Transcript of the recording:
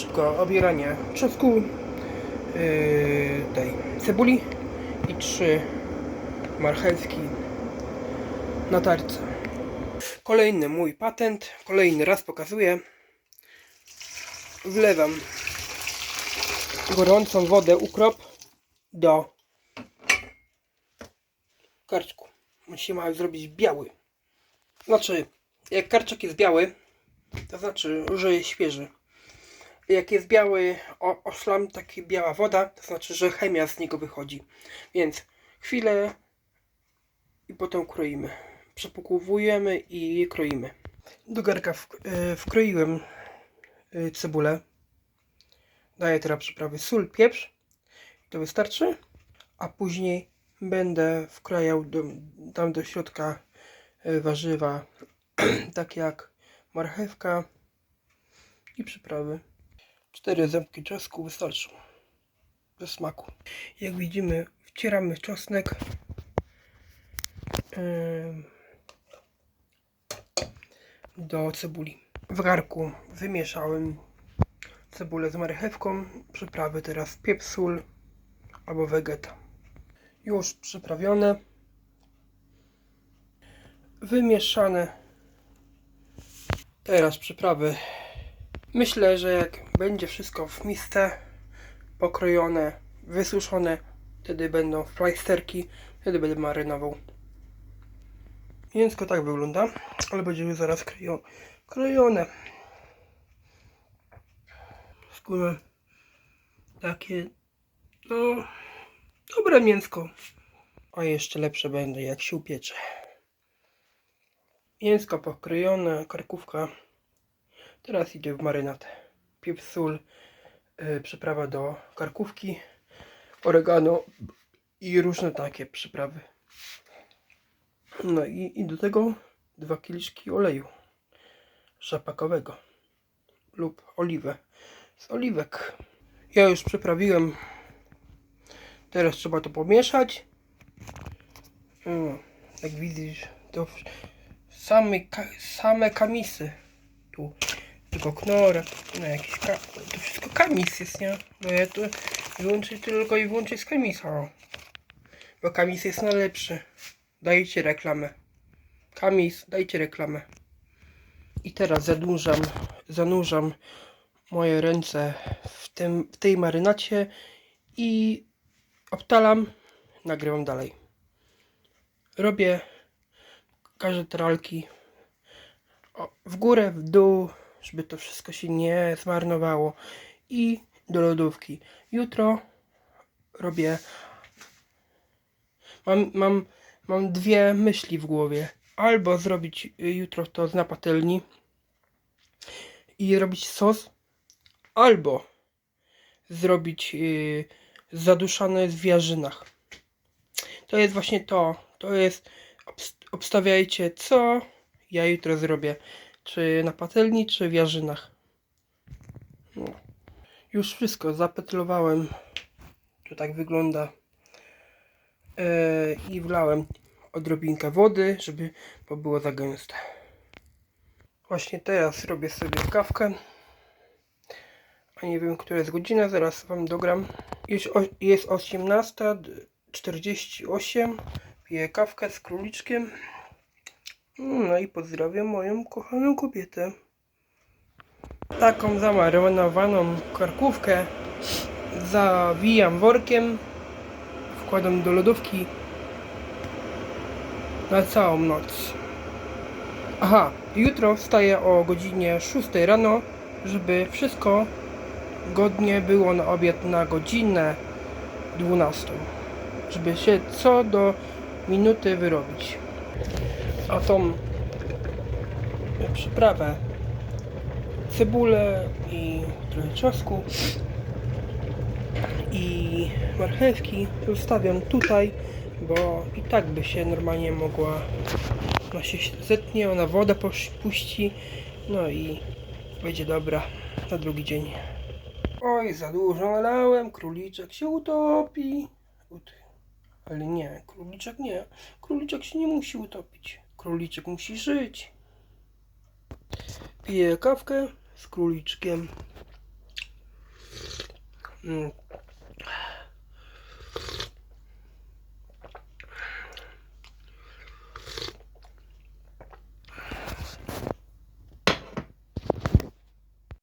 szybko obieranie czosnku, yy, tej cebuli i trzy marchewki na tarce. Kolejny mój patent, kolejny raz pokazuję. Wlewam gorącą wodę ukrop do karczku. On się ma zrobić biały. Znaczy, jak karczek jest biały, to znaczy, że jest świeży. Jak jest biały o, oszlam, taki biała woda, to znaczy, że chemia z niego wychodzi. Więc chwilę i potem kroimy. Przepukowujemy i kroimy. Do garka w, e, wkroiłem e, cebulę. Daję teraz przyprawy sól, pieprz. To wystarczy. A później będę wkrajał do, tam do środka e, warzywa, takie jak marchewka i przyprawy. Cztery ząbki czosnku wystarczą do smaku. Jak widzimy, wcieramy czosnek. do cebuli. W garku wymieszałem cebulę z marchewką, przyprawy teraz pieprz, sól albo wegeta. Już przyprawione, wymieszane. Teraz przyprawy. Myślę, że jak będzie wszystko w misce pokrojone, wysuszone, wtedy będą w plajsterki, wtedy będę marynował. Mięsko tak wygląda, ale będzie już zaraz krojo, krojone. Skórę takie, no, dobre mięsko. A jeszcze lepsze będzie jak się upiecze. Mięsko pokrojone, karkówka. Teraz idzie w marynat. Pieprz, sól, yy, przyprawa do karkówki, oregano i różne takie przyprawy. No i, i do tego dwa kieliszki oleju rzepakowego lub oliwę z oliwek. Ja już przyprawiłem. Teraz trzeba to pomieszać. Mm, jak widzisz, to same, same kamisy. Tu tylko knor, no jakiś ka- to wszystko kamis jest, nie? Bo ja tu wyłączę tylko i wyłącznie z kamisa. Bo kamis jest najlepszy. Dajcie reklamę. Kamis, dajcie reklamę. I teraz zanurzam, zanurzam moje ręce w, tym, w tej marynacie i obtalam, nagrywam dalej. Robię każde tralki w górę, w dół, żeby to wszystko się nie zmarnowało i do lodówki. Jutro robię mam, mam, mam dwie myśli w głowie. Albo zrobić y, jutro to na patelni i robić sos, albo zrobić yy, zaduszane w jarzynach. To jest właśnie to. To jest. obs- Obstawiajcie, co ja jutro zrobię. Czy na patelni, czy w jarzynach. No. Już wszystko zapetlowałem. To tak wygląda. Yy, I wlałem odrobinkę wody, żeby bo było za gęste. Właśnie teraz robię sobie kawkę. A nie wiem, która jest godzina, zaraz wam dogram. Już o, jest 18.48. Piję kawkę z króliczkiem. No i pozdrawiam moją kochaną kobietę. Taką zamarynowaną karkówkę zawijam workiem. Wkładam do lodówki na całą noc. Aha, jutro wstaję o godzinie 6 rano, żeby wszystko godnie było na obiad na godzinę 12. Żeby się co do minuty wyrobić. A tą przyprawę cebulę i trochę czosnku i marchewki zostawiam tutaj, bo i tak by się normalnie mogła ona się zetnie, ona wodę puści, no i będzie dobra na drugi dzień. Oj, za dużo nalałem, króliczek się utopi. Ut- Ale nie, króliczek nie. Króliczek się nie musi utopić. Króliczek musi żyć. Piję kawkę z króliczkiem. Mm.